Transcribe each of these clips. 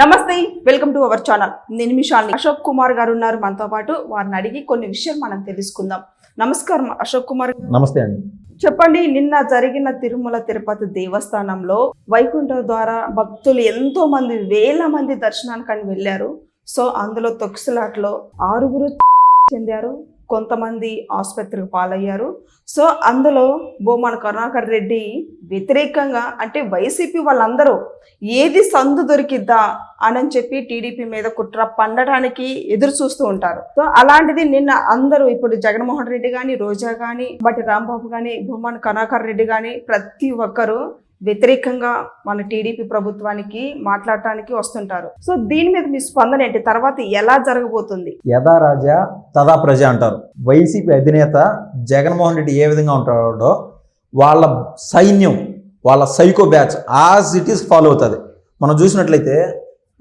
నమస్తే welcome to our channel. నేను మిషాల్ని అశోక్ కుమార్ గారు ఉన్నారు మనతో పాటు. వారిని అడిగి కొన్ని విషయాలు మనం తెలుసుకుందాం. నమస్కారం అశోక్ కుమార్ నమస్తే అండి. చెప్పండి నిన్న జరిగిన తిరుమల తిరుపతి దేవస్థానంలో వైకుంఠ ద్వారా భక్తులు ఎంతో మంది వేల మంది దర్శనానికని వెళ్ళారు. సో అందులో తొక్కిసలాట్లో ఆరుగురు చెందారు. కొంతమంది ఆసుపత్రికి పాలయ్యారు. సో అందులో బొమ్మన కరుణాకర్ రెడ్డి వ్యతిరేకంగా అంటే వైసీపీ వాళ్ళందరూ ఏది సందు దొరికిద్దా అని చెప్పి టీడీపీ మీద కుట్ర పండటానికి ఎదురు చూస్తూ ఉంటారు. సో అలాంటిది నిన్న అందరూ ఇప్పుడు జగన్మోహన్ రెడ్డి కానీ రోజా కానీ బట్టి రాంబాబు కానీ భూమన్ కరుణాకర్ రెడ్డి కానీ ప్రతి ఒక్కరు వ్యతిరేకంగా మన టీడీపీ ప్రభుత్వానికి మాట్లాడటానికి వస్తుంటారు. సో దీని మీద మీ స్పందన ఏంటి? తర్వాత ఎలా జరగబోతుంది? యథా రాజా తదా ప్రజ అంటారు. వైసీపీ అధినేత జగన్మోహన్ రెడ్డి ఏ విధంగా ఉంటాడో వాళ్ళ సైన్యం వాళ్ళ psycho batch as it is follow అవుతుంది. మనం చూసినట్లయితే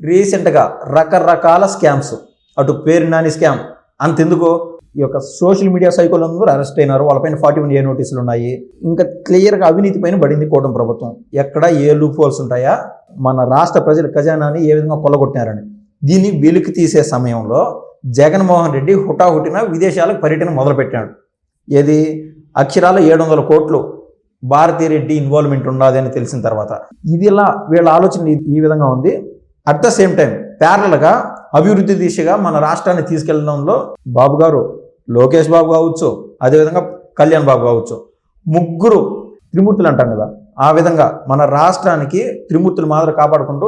రీసెంట్గా రకరకాల స్కామ్స్ అటు పేరు నాని స్కామ్ అంతెందుకు? ఈ యొక్క సోషల్ మీడియా సైకోలందరూ అరెస్ట్ అయినారు. వాళ్ళపైన ఫార్టీ వన్ ఏ నోటీసులు ఉన్నాయి. ఇంకా క్లియర్గా అవినీతి పైన పడింది కూటమి ప్రభుత్వం. ఎక్కడ ఏ లూప్ హోల్స్ ఉంటాయా? మన రాష్ట్ర ప్రజల ఖజానాని ఏ విధంగా కొల్లగొట్టినారని. దీన్ని వెలికి తీసే సమయంలో జగన్మోహన్ రెడ్డి హుటాహుటిన విదేశాలకు పర్యటన మొదలుపెట్టాడు. ఏది? అక్షరాల ఏడు వందల కోట్లు భారతీ రెడ్డి ఇన్వాల్వ్మెంట్ ఉన్నది అని తెలిసిన తర్వాత. ఇది ఇలా వీళ్ళ ఆలోచన ఈ- విధంగా ఉంది. అట్ ద సేమ్ టైం ప్యారల్గా అభివృద్ధి దిశగా మన రాష్ట్రాన్ని తీసుకెళ్ళడంలో బాబు గారు లోకేష్ బాబు కావచ్చు అదేవిధంగా కళ్యాణ్ బాబు కావచ్చు ముగ్గురు త్రిమూర్తులు అంటాం కదా ఆ విధంగా మన రాష్ట్రానికి త్రిమూర్తులు మాదిరి కాపాడుకుంటూ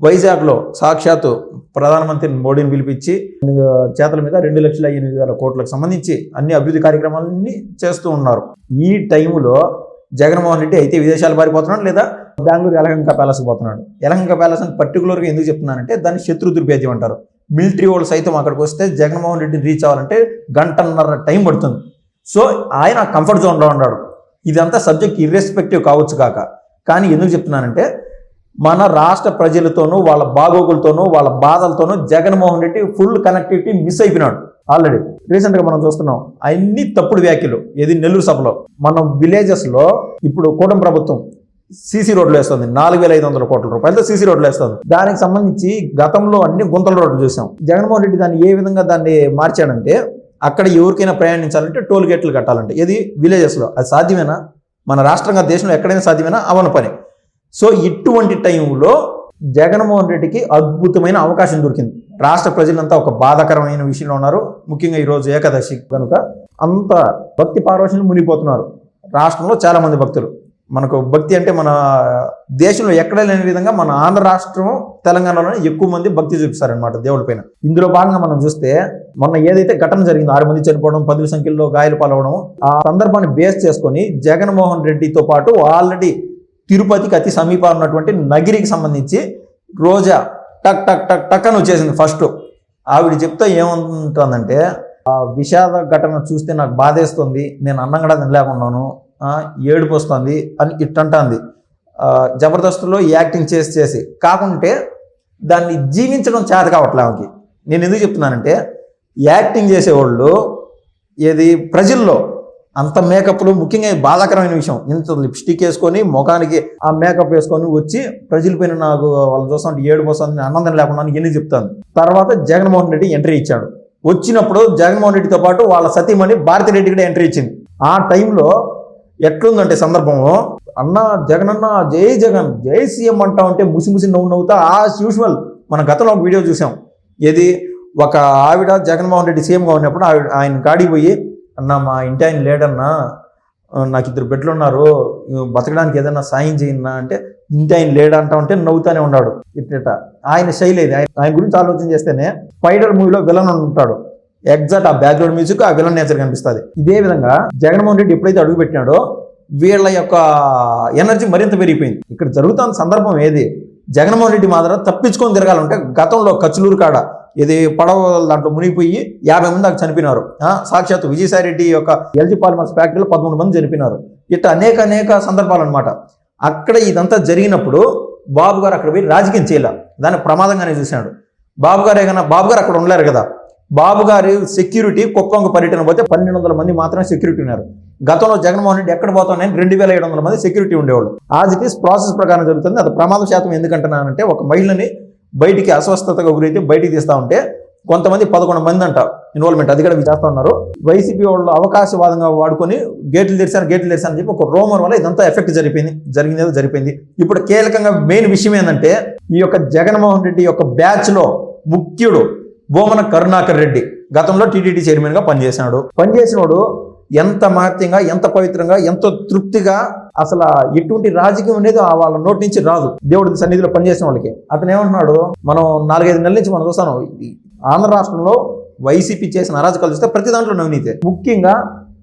వైజాగ్లో సాక్షాత్తు ప్రధానమంత్రి మోడీని పిలిపించి చేతల చేతుల మీద రెండు లక్షల ఎనిమిది వేల కోట్లకు సంబంధించి అన్ని అభివృద్ధి కార్యక్రమాలన్నీ చేస్తూ ఉన్నారు. ఈ టైంలో జగన్మోహన్ రెడ్డి అయితే విదేశాలు పారిపోతున్నాడు లేదా బెంగళూరు ఎలహంక ప్యాలెస్ పోతున్నాడు. ఎలహంక ప్యాలెస్ అని పర్టికులర్గా ఎందుకు చెప్తున్నానంటే దాన్ని శత్రు దుర్భేద్యం అంటారు. మిలిటరీ వాళ్ళు సైతం అక్కడికి వస్తే జగన్మోహన్ రెడ్డిని రీచ్ అవ్వాలంటే గంటన్నర టైం పడుతుంది. సో ఆయన కంఫర్ట్ జోన్లో ఉన్నాడు. ఇదంతా సబ్జెక్ట్ ఇర్రెస్పెక్టివ్ కావచ్చు కాక. కానీ ఎందుకు చెప్తున్నానంటే మన రాష్ట్ర ప్రజలతోనూ వాళ్ళ బాగోగులతోనూ వాళ్ళ బాధలతోనూ Jaganmohan Reddy full connectivity miss అయిపోయినాడు. ఆల్రెడీ రీసెంట్గా మనం చూస్తున్నాం అన్ని తప్పుడు వ్యాఖ్యలు ఏది నెల్లూరు సభలో. మనం విలేజెస్లో ఇప్పుడు కూటమి ప్రభుత్వం సీసీ రోడ్లు వేస్తుంది నాలుగు వేల ఐదు వందల కోట్ల రూపాయలతో సీసీ రోడ్లు వేస్తుంది. దానికి సంబంధించి గతంలో అన్ని గుంతల రోడ్లు చూసాం. జగన్మోహన్ రెడ్డి దాన్ని ఏ విధంగా దాన్ని మార్చాడంటే అక్కడ ఎవరికైనా ప్రయాణించాలంటే టోల్ గేట్లు కట్టాలంటే. ఇది విలేజెస్లో. అది సాధ్యమేనా? మన రాష్ట్రంగా దేశంలో ఎక్కడైనా సాధ్యమేనా? అవన పని. సో ఇటువంటి టైంలో జగన్మోహన్ రెడ్డికి అద్భుతమైన అవకాశం దొరికింది. రాష్ట్ర ప్రజలంతా ఒక బాధాకరమైన విషయంలో ఉన్నారు. ముఖ్యంగా ఈరోజు ఏకాదశి కనుక అంత భక్తి పార్వశంలో మునిగిపోతున్నారు. రాష్ట్రంలో చాలామంది భక్తులు. మనకు భక్తి అంటే మన దేశంలో ఎక్కడ లేని విధంగా మన ఆంధ్ర రాష్ట్రం తెలంగాణలోనే ఎక్కువ మంది భక్తి చూపిస్తారనమాట దేవుడి పైన. ఇందులో భాగంగా మనం చూస్తే మొన్న ఏదైతే ఘటన జరిగిందో ఆరు మంది చనిపోవడం పదుల సంఖ్యలో గాయాలు పాలవడం ఆ సందర్భాన్ని బేస్ చేసుకొని జగన్మోహన్ రెడ్డితో పాటు ఆల్రెడీ తిరుపతికి అతి సమీపంలో ఉన్నటువంటి నగిరికి సంబంధించి రోజా టక్ టక్ టక్ టక్ అని వచ్చేసింది ఫస్ట్ ఆవిడ చెప్తే ఏముంటుందంటే ఆ విషాద ఘటన చూస్తే నాకు బాధేస్తుంది నేను అన్నం కూడా తినలేకున్నాను ఏడుపు వస్తుంది అని ఇట్టంటుంది ఆ, జబర్దస్త్లో యాక్టింగ్ చేసి చేసి. కాకుంటే దాన్ని జీవించడం చేత కావట్లే ఆమెకి. నేను ఎందుకు చెప్తున్నానంటే యాక్టింగ్ చేసేవాళ్ళు ఏది ప్రజల్లో అంత మేకప్లు ముఖ్యంగా బాధాకరమైన విషయం. ఇంత లిప్స్టిక్ వేసుకొని ముఖానికి ఆ మేకప్ వేసుకొని వచ్చి ప్రజల పైన నాకు వాళ్ళు చూస్తుంటే ఏడు పోస్తుంది ఆనందం లేకుండా ఎన్ని చెప్తాను. తర్వాత జగన్మోహన్ రెడ్డి ఎంట్రీ ఇచ్చాడు. వచ్చినప్పుడు జగన్మోహన్ రెడ్డితో పాటు వాళ్ళ సతీమణి భారతిరెడ్డి కూడా ఎంట్రీ ఇచ్చింది. ఆ టైంలో ఎట్లుందంటే సందర్భము అన్న జగన్ అన్న జై జగన్ జై సీఎం అంటా ఉంటే ముసి ముసి నవ్వు నవ్వుతా ఆ యూజువల్ మన గతంలో ఒక వీడియో చూసాం. ఏది? ఒక ఆవిడ జగన్మోహన్ రెడ్డి సీఎంగా ఉన్నప్పుడు ఆవిడ ఆయన కాడికి పోయి అన్న మా ఇంటి ఆయన లేడన్నా నాకు ఇద్దరు బిడ్డలు ఉన్నారు బతకడానికి ఏదైనా సాయం చేయన్నా అంటే ఇంటి ఆయన లేడంటా ఉంటే నవ్వుతానే ఉన్నాడు. ఇట్ట. ఆయన శైలి ఇది. ఆయన ఆయన గురించి ఆలోచన చేస్తేనే స్పైడర్ మూవీలో విలన్ ఉంటాడు. ఎగ్జాక్ట్ ఆ బ్యాక్గ్రౌండ్ మ్యూజిక్ ఆ విలన్ నేచర్ కనిపిస్తుంది. ఇదే విధంగా జగన్మోహన్ రెడ్డి ఎప్పుడైతే అడుగు పెట్టినాడో వీళ్ళ యొక్క ఎనర్జీ మరింత పెరిగిపోయింది. ఇక్కడ జరుగుతున్న సందర్భం ఏది? జగన్మోహన్ రెడ్డి మాత్రం తప్పించుకొని తిరగాలంటే గతంలో కచ్చులూరు కాడ ఇది పడవ దాంట్లో మునిగిపోయి యాభై మంది దాకా చనిపోయినారు. సాక్షాత్ విజయసాయిరెడ్డి యొక్క ఎల్జీ పాలిమర్స్ ఫ్యాక్టరీలో పదమూడు మంది చనిపోయినారు. ఇట్లా అనేక అనేక సందర్భాలు అనమాట అక్కడ ఇదంతా జరిగినప్పుడు బాబు గారు అక్కడ పోయి రాజకీయం చేయలే. దాన్ని ప్రమాదంగానే చూశాడు. బాబు గారు ఏమైనా బాబు గారు అక్కడ ఉండలేరు కదా. బాబు గారి సెక్యూరిటీ కుప్పంకు పర్యటన పోతే పన్నెండు వందల మంది మాత్రమే సెక్యూరిటీ ఉన్నారు. గతంలో జగన్మోహన్ రెడ్డి ఎక్కడ పోతానని రెండు వేల ఏడు వందల మంది సెక్యూరిటీ ఉండేవాళ్ళు. ఆజ్ ఇట్ ఈస్ ప్రాసెస్ ప్రకారం జరుగుతుంది. అది ప్రమాద శాతం ఎందుకంటున్నానంటే ఒక మహిళని బయటికి అస్వస్థతగా గురైతే బయటికి తీస్తా ఉంటే కొంతమంది పదకొండు మంది అంట ఇన్వాల్వ్మెంట్ అది కూడా చేస్తూ ఉన్నారు. వైసీపీ వాళ్ళు అవకాశవాదంగా వాడుకొని గేట్లు తెరిచాను గేట్లు తెరిచాను అని చెప్పి ఒక రోమర్ వల్ల ఇదంతా ఎఫెక్ట్ జరిపోయింది జరిగింది ఏదో జరిపోయింది ఇప్పుడు కీలకంగా మెయిన్ విషయం ఏంటంటే ఈ యొక్క జగన్మోహన్ రెడ్డి యొక్క బ్యాచ్లో ముఖ్యుడు బోమన కరుణాకర్ రెడ్డి గతంలో టీటీడీ చైర్మన్గా పనిచేసినాడు. పనిచేసినోడు ఎంత మహత్యంగా ఎంత పవిత్రంగా ఎంతో తృప్తిగా అసలు ఎటువంటి రాజకీయం అనేది ఆ వాళ్ళ నోటి నుంచి రాదు. దేవుడి సన్నిధిలో పనిచేసిన వాళ్ళకి. అతను ఏమంటున్నాడు? మనం నాలుగైదు నెలల నుంచి మనం చూస్తాను. ఆంధ్ర రాష్ట్రంలో వైసీపీ చేసిన అరాజకాలు చూస్తే ప్రతి దాంట్లో నవనీతే. ముఖ్యంగా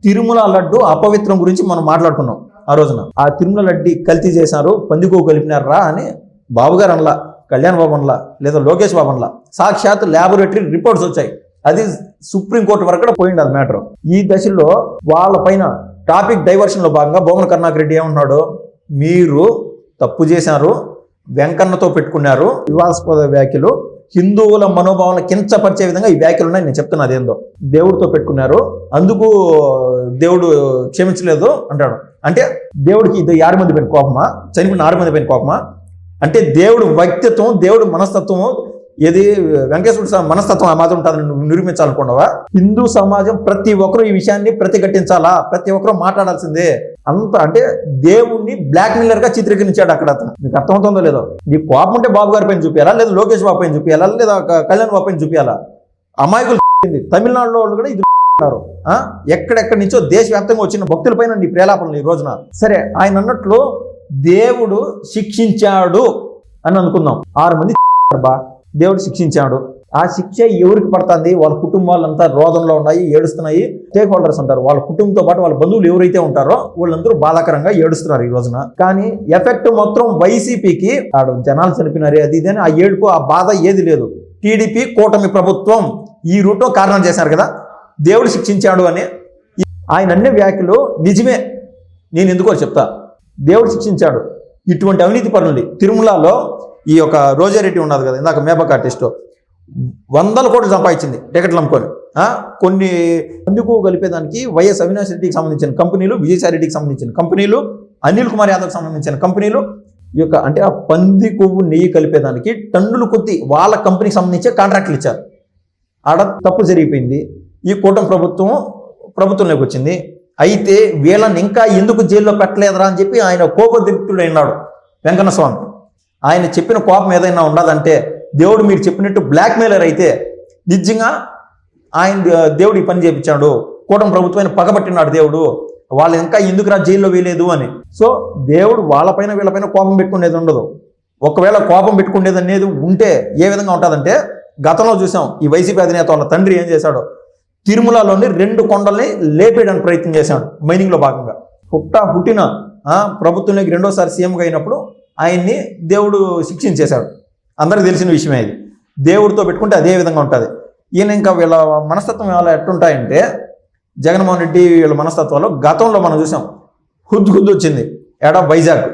తిరుమల లడ్డు అపవిత్రం గురించి మనం మాట్లాడుకున్నాం ఆ రోజున. ఆ తిరుమల లడ్డి కల్తీ చేశారు పందికో కలిపినారా అని బాబుగారు అనలా కళ్యాణ్ బాబు అనలా లేదా లోకేష్ బాబు అనలా. సాక్షాత్ ల్యాబొరేటరీ రిపోర్ట్స్ వచ్చాయి. అది సుప్రీంకోర్టు వరకు కూడా పోయింది అది మ్యాటర్. ఈ దశలో వాళ్ళ పైన టాపిక్ డైవర్షన్లో భాగంగా బొమ్మన కర్ణాక్ రెడ్డి ఏమన్నాడు మీరు తప్పు చేశారు వెంకన్నతో పెట్టుకున్నారు వివాదాస్పద వ్యాఖ్యలు హిందువుల మనోభావాలను కించపరిచే విధంగా ఈ వ్యాఖ్యలు ఉన్నాయి నేను చెప్తున్నా అదేందో దేవుడితో పెట్టుకున్నారు అందుకు దేవుడు క్షమించలేదు అంటాడు. అంటే దేవుడికి ఇది ఆరు మంది పైన కోపమా? చనిపోయిన ఆరు మంది పైన కోపమా? అంటే దేవుడు వ్యక్తిత్వం దేవుడు మనస్తత్వం ఏది? వెంకటేశ్వర స్వామి మనస్తత్వం ఆ మాత్రం ఉంటుందని నువ్వు నిరూపించాలనుకున్నావా? హిందూ సమాజం ప్రతి ఒక్కరూ ఈ విషయాన్ని ప్రతిఘటించాలా? ప్రతి ఒక్కరూ మాట్లాడాల్సిందే. అంత అంటే దేవుణ్ణి బ్లాక్ మిల్లర్గా చిత్రీకరించాడు అక్కడ అతను. మీకు అర్థమవుతుందో లేదో? నీ కోపం ఉంటే బాబు గారి పైన చూపించాలా లేదా లోకేష్ బాబు పైన చూపించాలా లేదా కళ్యాణ్ బాబు పైన చూపించాలా అమాయకులు తమిళనాడులో వాళ్ళు కూడా ఇది ఉన్నారు. ఎక్కడెక్కడి నుంచో దేశవ్యాప్తంగా వచ్చిన భక్తుల పైన నీ ప్రేలాపనలు ఈ రోజున. సరే ఆయన అన్నట్లు దేవుడు శిక్షించాడు అని అనుకుందాం. ఆరు మంది బా దేవుడు శిక్షించాడు. ఆ శిక్ష ఎవరికి పడుతుంది? వాళ్ళ కుటుంబాలంతా రోదంలో ఉన్నాయి ఏడుస్తున్నాయి. స్టేక్ హోల్డర్స్ ఉంటారు. వాళ్ళ కుటుంబంతో పాటు వాళ్ళ బంధువులు ఎవరైతే ఉంటారో వాళ్ళందరూ బాధాకరంగా ఏడుస్తున్నారు ఈ రోజున. కానీ ఎఫెక్ట్ మొత్తం వైసీపీకి ఆడు జనాలు చనిపోయినారు అది ఇది అని ఆ ఏడుపు ఆ బాధ ఏది లేదు. టీడీపీ కూటమి ప్రభుత్వం ఈ రూట్లో కారణం చేశారు కదా? దేవుడు శిక్షించాడు అని. ఆయన అన్ని వ్యాఖ్యలు నిజమే. నేను ఎందుకో చెప్తా. దేవుడు శిక్షించాడు. ఇటువంటి అవినీతి పనులు తిరుమలలో ఈ యొక్క రోజారెడ్డి ఉన్నది కదా ఇందాక మేబక్ ఆర్టిస్టు వందల కోట్లు సంపాదించింది టికెట్లు అమ్ముకొని. కొన్ని అందుకు కలిపేదానికి వైఎస్ అవినాష్ రెడ్డికి సంబంధించిన కంపెనీలు విజయసాయి రెడ్డికి సంబంధించిన కంపెనీలు అనిల్ కుమార్ యాదవ్కి సంబంధించిన కంపెనీలు ఈ యొక్క అంటే ఆ పంది కొవ్వు నెయ్యి కలిపేదానికి టన్నులు కొద్ది వాళ్ళ కంపెనీకి సంబంధించే కాంట్రాక్ట్లు ఇచ్చారు. ఆడ తప్పు జరిగిపోయింది. ఈ కూటమి ప్రభుత్వం ప్రభుత్వంలోకి వచ్చింది. అయితే వీళ్ళని ఇంకా ఎందుకు జైల్లో పెట్టలేదురా అని చెప్పి ఆయన కోపదిక్తుడు అయినాడు వెంకన్న స్వామి. ఆయన చెప్పిన కోపం ఏదైనా ఉండదంటే దేవుడు మీరు చెప్పినట్టు బ్లాక్మెయిలర్ అయితే నిజంగా ఆయన దేవుడు ఈ పని చేపించాడు. కూటమి ప్రభుత్వాన్ని పగబట్టినాడు దేవుడు. వాళ్ళు ఇంకా ఎందుకురా జైల్లో వేయలేదు అని. సో దేవుడు వాళ్ళపైన వీళ్ళపైన కోపం పెట్టుకునేది ఉండదు. ఒకవేళ కోపం పెట్టుకునేది అనేది ఉంటే ఏ విధంగా ఉంటుందంటే గతంలో చూసాం ఈ వైసీపీ అధినేత వాళ్ళ తండ్రి ఏం చేశాడు? తిరుమలలోని రెండు కొండల్ని లేపేయడానికి ప్రయత్నం చేశాడు. మైనింగ్లో భాగంగా. పుట్ట పుట్టిన ప్రభుత్వంలోకి రెండోసారి సీఎంగా అయినప్పుడు ఆయన్ని దేవుడు శిక్షించేశాడు. అందరికీ తెలిసిన విషయమే ఇది. దేవుడితో పెట్టుకుంటే అదే విధంగా ఉంటుంది. ఈయన ఇంకా వీళ్ళ మనస్తత్వం ఎలా ఎట్టుంటాయంటే జగన్మోహన్ రెడ్డి వీళ్ళ మనస్తత్వాలు గతంలో మనం చూసాం. హుద్ హుద్ వచ్చింది. ఎడ వైజాగ్.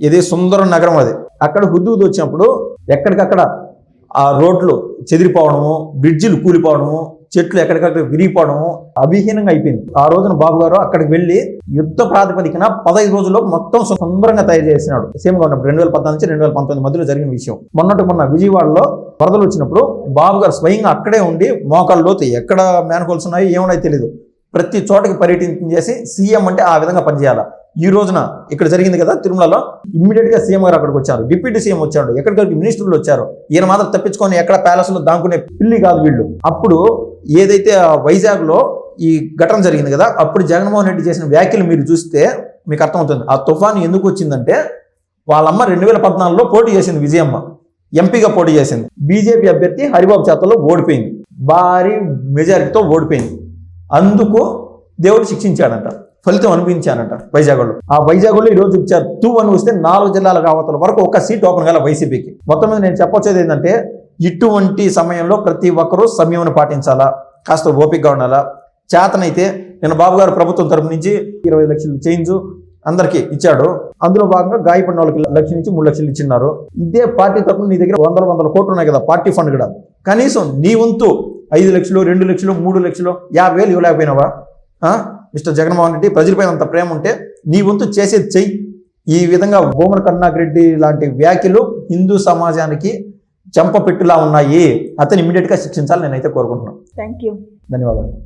ఇది సుందర నగరం అది. అక్కడ హుద్దు హుద్దు వచ్చినప్పుడు ఎక్కడికక్కడ ఆ రోడ్లు చెదిరిపోవడము బ్రిడ్జిలు కూలిపోవడము చెట్లు ఎక్కడికక్కడ విరిగిపోవడం అవిహీనంగా అయిపోయింది. ఆ రోజున బాబు గారు అక్కడికి వెళ్ళి యుద్ధ ప్రాతిపదికన పదహైదు రోజుల్లో మొత్తం సుందరంగా తయారు చేసినాడు. సీఎంగా ఉన్నప్పుడు రెండు వేల పద్నాలుగు నుంచి రెండు వేల పంతొమ్మిది మధ్యలో జరిగిన విషయం. మొన్నటి మొన్న విజయవాడలో వరదలు వచ్చినప్పుడు బాబు గారు స్వయంగా అక్కడే ఉండి మోకాళ్ళలోతు ఎక్కడ మేనకోల్స్ ఉన్నాయో ఏమున్నాయో తెలియదు ప్రతి చోటకి పర్యటించేసి సీఎం అంటే ఆ విధంగా పనిచేయాలి. ఈ రోజున ఇక్కడ జరిగింది కదా తిరుమలలో ఇమ్మీడియట్గా సీఎం గారు అక్కడికి వచ్చారు. డిప్యూటీ సీఎం వచ్చాడు. ఎక్కడికి మినిస్టర్లు వచ్చారు. ఈయన మాత్రం తప్పించుకొని ఎక్కడ ప్యాలెస్లో దాంకునే పిల్లి కాదు వీళ్ళు. అప్పుడు ఏదైతే ఆ ఈ ఘటన జరిగింది కదా అప్పుడు జగన్మోహన్ రెడ్డి చేసిన వ్యాఖ్యలు మీరు చూస్తే మీకు అర్థమవుతుంది. ఆ తుఫాను ఎందుకు వచ్చిందంటే వాళ్ళమ్మ రెండు వేల పద్నాలుగులో పోటీ చేసింది విజయమ్మ. ఎంపీగా పోటీ చేసింది. బీజేపీ అభ్యర్థి హరిబాబు చేతల్లో ఓడిపోయింది. భారీ మెజారిటీతో ఓడిపోయింది. అందుకు దేవుడు శిక్షించాడంట. ఫలితం అనిపించానంట వైజాగ్లో. ఆ వైజాగ్లో ఈ రోజు ఇచ్చారు టూ వన్ వస్తే నాలుగు జిల్లాల కావతల వరకు ఒక సీట్ ఓపెన్ కాల వైసీపీకి. మొత్తం మీద నేను చెప్పొచ్చేది ఏంటంటే ఇటువంటి సమయంలో ప్రతి ఒక్కరూ సమయమును పాటించాలా? కాస్త ఓపికగా ఉండాలా? చేతనైతే నేను బాబు గారు ప్రభుత్వం తరపు నుంచి ఇరవై లక్షలు చేంజ్ అందరికీ ఇచ్చాడు. అందులో భాగంగా గాయపడిన వాళ్ళకి లక్ష నుంచి మూడు లక్షలు ఇచ్చిన్నారు. ఇదే పార్టీ తరపున నీ దగ్గర వందల వందల కోట్లు ఉన్నాయి కదా పార్టీ ఫండ్ కూడా. కనీసం నీ వంతు ఐదు లక్షలు రెండు లక్షలు మూడు లక్షలు యాభై వేలు ఇవ్వలేకపోయినావా? మిస్టర్ జగన్మోహన్ రెడ్డి ప్రజలపైన అంత ప్రేమ ఉంటే నీ వంతు చేసేది చెయ్యి. ఈ విధంగా భూమన కరుణాకర్ రెడ్డి లాంటి వ్యాఖ్యలు హిందూ సమాజానికి చెంప పెట్టులా ఉన్నాయి. అతను ఇమీడియట్గా శిక్షించాలి నేనైతే కోరుకుంటున్నాను. థ్యాంక్ యూ ధన్యవాదాలు.